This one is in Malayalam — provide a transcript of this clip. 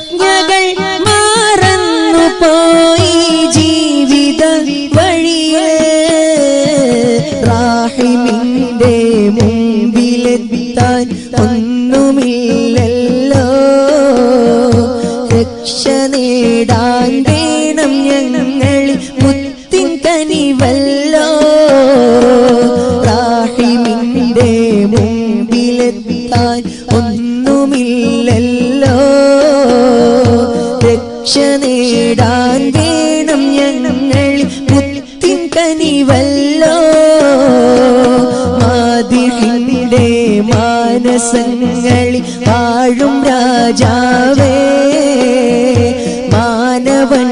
ആജ്ഞകൾ മാറന്നു പോയി ജീവിത വഴിയ. റാഹിമിന്റെ മുമ്പിലെത്താൻ ഒന്നുമില്ലല്ലോ. രക്ഷ നേടാൻ വേണം ഞങ്ങൾ മുത്തിൻ കനിവല്ലോ. റാഹിമിന്റെ മുമ്പിലെത്താൻ ഒന്നുമില്ലല്ലോ. രക്ഷ നേടാൻ വേണം ഞങ്ങൾ മുത്തിൻ കനിവല്ലോ. മാതിരിന്റെ മാനസങ്ങളിൽ ആഴും രാജാവേ. മാനവൻ